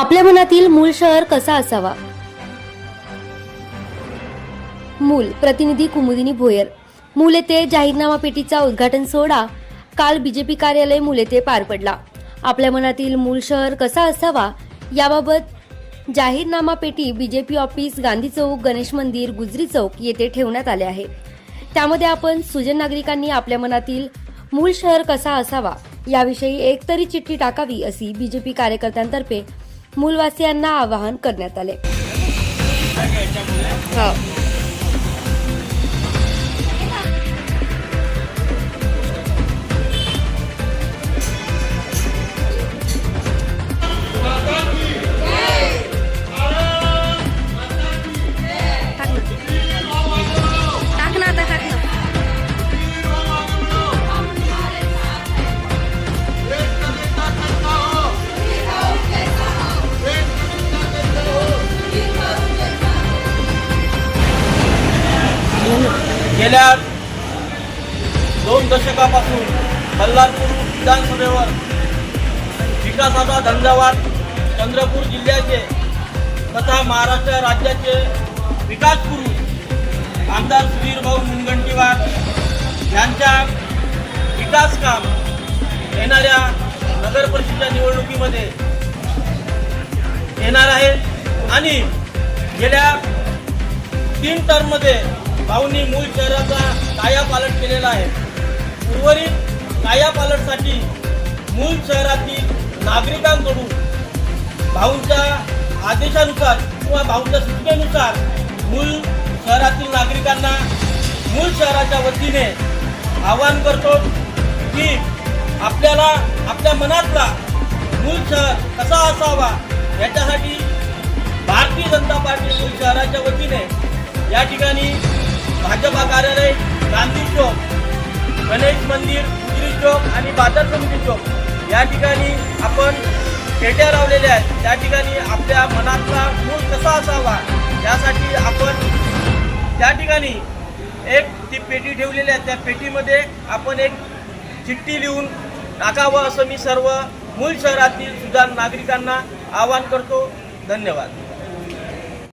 आपल्या मनातील मूळ शहर कसा असावा? मूल प्रतिनिधी कुमुदिनी भोयर. मूल येथे जाहीरनामा पेटीचा उद्घाटन सोहळा. काल बीजेपी कार्यालय मूल येथे पार पडला. आपल्या मनातील मूळ शहर कसा असावा याबाबत जाहीरनामा पेटी बीजेपी ऑफिस गांधी चौक गणेश मंदिर गुजरी चौक येथे ठेवण्यात आले आहे. त्यामध्ये आपण सुजन नागरिकांनी आपल्या मनातील मूळ शहर कसा असावा याविषयी एकतरी चिठ्ठी टाकावी अशी बीजेपी कार्यकर्त्यांतर्फे मूलवासियांना आवाहन करण्यात आले. हो. गेल्या दोन दशकापासून बल्लारपूर विधानसभेवर विकासाचा धंदावाद चंद्रपूर जिल्ह्याचे तथा महाराष्ट्र राज्याचे विकास पुरुष आमदार सुधीरभाऊ मुनगंटीवार यांच्या विकास काम येणाऱ्या नगर परिषदेच्या निवडणुकीमध्ये येणार आहे. आणि गेल्या तीन टर्ममध्ये भाऊंनी मूळ शहराचा कायापालट केलेला आहे. उर्वरित कायापालटसाठी मूळ शहरातील नागरिकांकडून भाऊंच्या आदेशानुसार किंवा भाऊंच्या सूचनेनुसार मूळ शहरातील नागरिकांना मूळ शहराच्या वतीने आवाहन करतो की आपल्याला आपल्या मनातला मूळ शहर कसा असावा याच्यासाठी भारतीय जनता पार्टी मूळ शहराच्या वतीने या ठिकाणी भाजपा कार्यालय गांधी चौक गणेश मंदिर उजरी चौक आणि बाजार समिती चौक. या ठिकाणी आपण पेट्या लावलेल्या आहेत. त्या ठिकाणी आपल्या मनातला मूळ कसा असावा यासाठी आपण त्या ठिकाणी एक ती पेटी ठेवलेली आहे. त्या पेटीमध्ये आपण एक चिठ्ठी लिहून टाकावं असं मी सर्व मूळ शहरातील सुद्धा नागरिकांना आवाहन करतो. धन्यवाद.